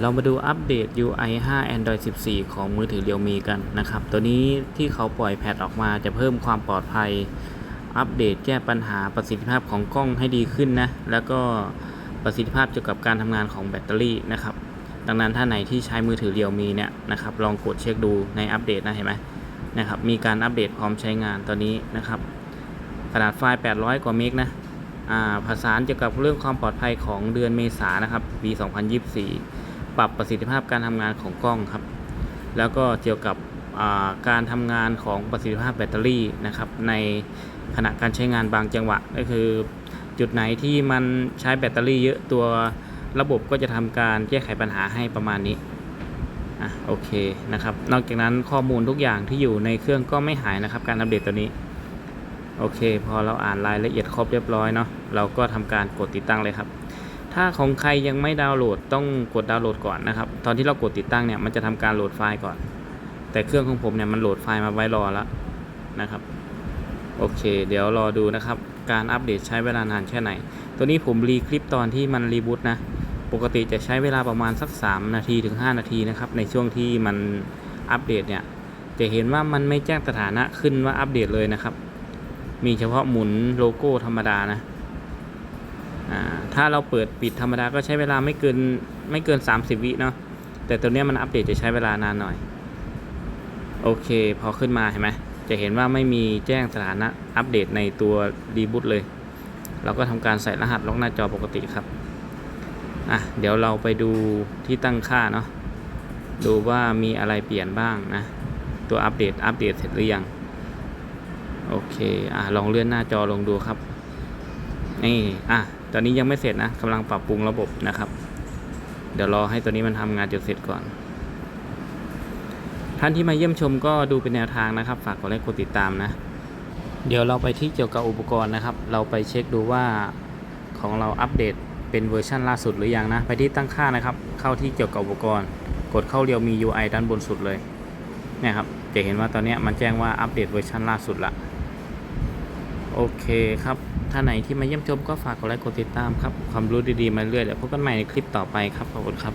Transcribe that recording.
เรามาดูอัปเดต UI 5 Android 14 ของมือถือ Realme กันนะครับ ตัวนี้ที่เขาปล่อยแพทออกมาจะเพิ่มความปลอดภัย อัปเดตแก้ปัญหาประสิทธิภาพของกล้องให้ดีขึ้นนะ แล้วก็ประสิทธิภาพเกี่ยวกับการทำงานของแบตเตอรี่นะครับ ดังนั้นถ้าไหนที่ใช้มือถือ Realme เนี่ยนะครับลองกดเช็คดูในอัปเดตนะเห็นไหมนะครับมีการอัปเดตพร้อมใช้งานตอนนี้นะครับ ขนาดไฟล์ 800 กว่าเมกนะอ่าผสานเกี่ยวกับเรื่องความปลอดภัยของเดือนเมษายนนะครับปี 2024 ปรับประสิทธิภาพการทำงานของกล้องครับ แล้วก็เกี่ยวกับการทำงานของประสิทธิภาพแบตเตอรี่นะครับ ในขณะการใช้งานบางจังหวะก็คือ จุดไหนที่มันใช้แบตเตอรี่เยอะตัวระบบก็จะทำการแก้ไขปัญหาให้ประมาณนี้อะโอเคนะครับนอกจากนั้นข้อมูลทุกอย่างที่อยู่ในเครื่องก็ไม่หายนะครับ การอัปเดตตัวนี้โอเค พอเราอ่านรายละเอียดครบเรียบร้อยเนาะเราก็ทำการกดติดตั้งเลยครับ ถ้าของใครยังไม่ดาวน์โหลดต้องกดดาวน์โหลดก่อนนะครับ ตอนที่เรากดติดตั้งเนี่ยมันจะทำการโหลดไฟล์ก่อน แต่เครื่องของผมเนี่ยมันโหลดไฟล์มาไว้รอแล้วนะครับ โอเค เดี๋ยวรอดูนะครับ การอัปเดตใช้เวลานานแค่ไหน ตัวนี้ผมรีคลิปตอนที่มันรีบูตนะ ปกติจะใช้เวลาประมาณสัก 3 นาทีถึง 5 นาทีนะครับ ในช่วงที่มันอัปเดตเนี่ย จะเห็นว่ามันไม่แจ้งสถานะขึ้นว่าอัปเดตเลยนะครับ มีเฉพาะหมุนโลโก้ธรรมดานะ ถ้าเราเปิดปิดธรรมดาก็ใช้เวลาไม่เกินไม่เกิน 30 วิเนาะแต่ตัวเนี้ยมันอัปเดตจะใช้เวลานานหน่อย โอเค พอขึ้นมาเห็นไหมจะเห็นว่าไม่มีแจ้งสถานะอัปเดตในตัวรีบูตเลย เราก็ทำการใส่รหัสล็อกหน้าจอปกติครับอะเดี๋ยวเราไปดูที่ตั้งค่าเนาะดูว่ามีอะไรเปลี่ยนบ้างนะ ตัวอัปเดตอัปเดตเสร็จหรือยัง โอเค อะลองเลื่อนหน้าจอลงดูครับนี่อะ ตอนนี้ยังไม่เสร็จนะกำลังปรับปรุงระบบนะครับ เดี๋ยวรอให้ตัวนี้มันทำงานจนเสร็จก่อน ท่านที่มาเยี่ยมชมก็ดูเป็นแนวทางนะครับ ฝากกดไลค์กดติดตามนะ เดี๋ยวเราไปที่เกี่ยวกับอุปกรณ์นะครับ เราไปเช็คดูว่าของเราอัปเดตเป็นเวอร์ชันล่าสุดหรือยังนะ ไปที่ตั้งค่านะครับ เข้าที่เกี่ยวกับอุปกรณ์ กดเข้าเรียวมี UI ด้านบนสุดเลยนี่ครับจะเห็นว่าตอนนี้มันแจ้งว่าอัปเดตเวอร์ชันล่าสุดละ โอเคครับ ถ้าไหนที่มาเยี่ยมชมก็ฝากกดไลค์กดติดตามครับ ความรู้ดีๆมาเรื่อยเดี๋ยวพบกันใหม่ในคลิปต่อไปครับ ขอบคุณครับ